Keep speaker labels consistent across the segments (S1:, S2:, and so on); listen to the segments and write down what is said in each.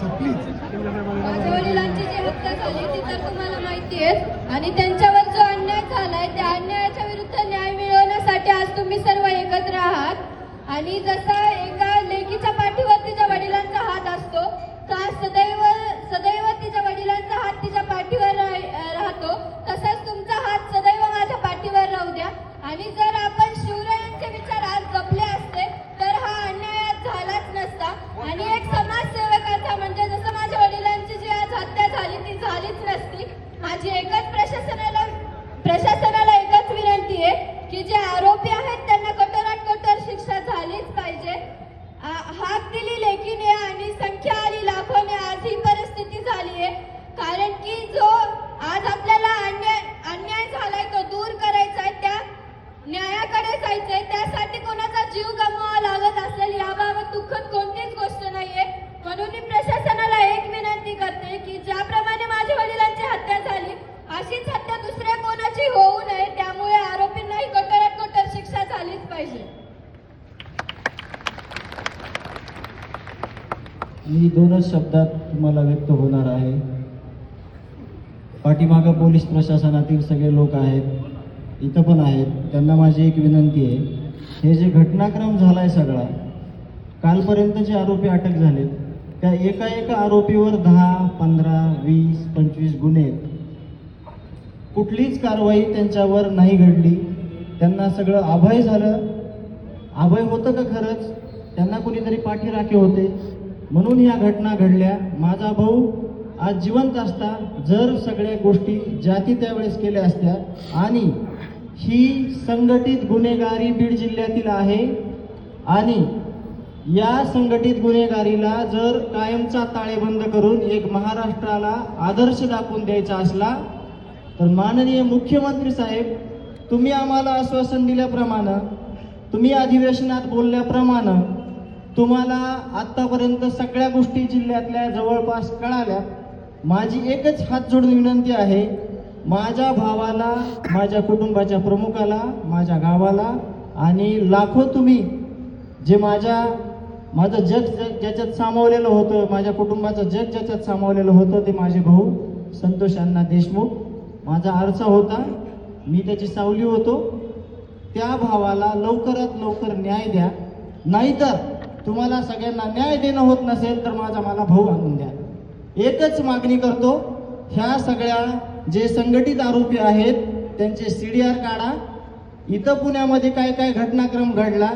S1: Sir please
S2: माझ्या वडिलांची जी हत्या झाली ती तर तुम्हाला माहिती आहे. आणि त्यांच्यावर जो अन्याय झालाय त्या अन्यायाच्या विरुद्ध न्याय मिळवण्यासाठी आज तुम्ही सर्व एकत्र आहात. आणि जसा एका लेकीच्या पाठीवर तिच्या वडिलांचा हात असतो का सदैव सदैव तिच्या वडिलांचा हात तिच्या पाठीवर राह- अं, राहतो तसाच तुमचा हात सदैव माझ्या पाठीवर राहू द्या आणि जर आपण शिवरायांचे विचार आज जपले असते तर हा अन्याय आज झालाच नसता आणि एक समाजसेवकाचा म्हणजे जसं माझ्या वडिलांची जी आज हत्या झाली ती झालीच नसती माझी एकच प्रशासनाला प्रशासनाला एकच विनंती आहे की जे आरोपी आहेत त्यांना कठोरात कठोर शिक्षा झालीच पाहिजे आ- हाक दिली लेकीने आणि संख्या आली लाखोने आज ही परिस्थिती झाली आहे कारण की जो आज आपल्याला अन्याय अन्याय झालाय तो दूर करायचा आहे त्या न्यायाकडे जायचंय त्यासाठी कोणाचा जीव गमवावा लागत असेल याबाबत दुःखद कोणतीच गोष्ट नाहीये म्हणून मी प्रशासनाला एक विनंती करते की ज्याप्रमाणे माझ्या वडिलांची हत्या झाली अशीच हत्या दुसऱ्या कोणाची होऊ नये त्यामुळे आरोपींनाही कठोरात कठोर शिक्षा झालीच पाहिजे.
S3: मी दोनच शब्दात तुम्हाला व्यक्त होणार आहे. पाठीमागं पोलीस प्रशासनातील सगळे लोक आहेत इथं पण आहेत. त्यांना माझी एक विनंती आहे. हे जे घटनाक्रम झाला आहे सगळा कालपर्यंत जे आरोपी अटक झाले त्या एका एका आरोपीवर दहा पंधरा वीस पंचवीस गुन्हे आहेत. कुठलीच कारवाई त्यांच्यावर नाही घडली. त्यांना सगळं अभय झालं. अभय होतं का खरंच? त्यांना कुणीतरी पाठीराखे होते. म्हणून या घटना घडल्या. माझा भाऊ आज जिवंत असता जर सगळ्या गोष्टी जाती त्यावेळेस केल्या असत्या. आणि ही संघटित गुन्हेगारी बीड जिल्ह्यातील आहे. आणि या संघटित गुन्हेगारीला जर कायमचा ताळेबंद करून एक महाराष्ट्राला आदर्श दाखवून द्यायचा असला तर माननीय मुख्यमंत्री साहेब तुम्ही आम्हाला आश्वासन दिल्याप्रमाणे तुम्ही अधिवेशनात बोलल्याप्रमाणे तुम्हाला आत्तापर्यंत सगळ्या गोष्टी जिल्ह्यातल्या जवळपास कळाल्या. माझी एकच हात जोडून विनंती आहे माझ्या भावाला माझ्या कुटुंबाच्या प्रमुखाला माझ्या गावाला आणि लाखो तुम्ही जे माझ्या माझं जग ज- ज्याच्यात सामावलेलं होतं माझ्या कुटुंबाचं जग ज्याच्यात सामावलेलं होतं ते माझे भाऊ संतोष अण्णा देशमुख. माझा आरसा होता मी त्याची सावली होतो. त्या भावाला लवकरात लवकर न्याय द्या. नाहीतर तुम्हाला सगळ्यांना न्याय देणं होत नसेल तर माझा मला भाऊ आणून द्या. एकच मागणी करतो ह्या सगळ्या जे संघटित आरोपी आहेत त्यांचे सी डी आर काढा. इथं पुण्यामध्ये काय काय घटनाक्रम घडला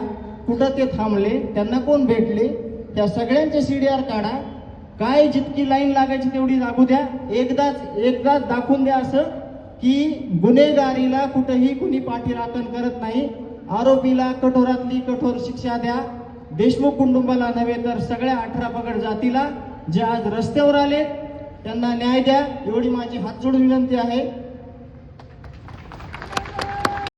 S3: कुठं ते थांबले त्यांना कोण भेटले त्या सगळ्यांचे सी डी आर काढा. काय जितकी लाईन लागायची तेवढी लागू द्या. एकदाच एकदाच दाखवून द्या असं की गुन्हेगारीला कुठंही कुणी पाठीराखण करत नाही. आरोपीला कठोरातली कठोर शिक्षा द्या. देशमुख कुटुंबाला नव्हे तर सगळ्या अठरा पगड जातीला जे आज रस्त्यावर आले त्यांना न्याय द्या. एवढी माझी हात जोडून विनंती आहे.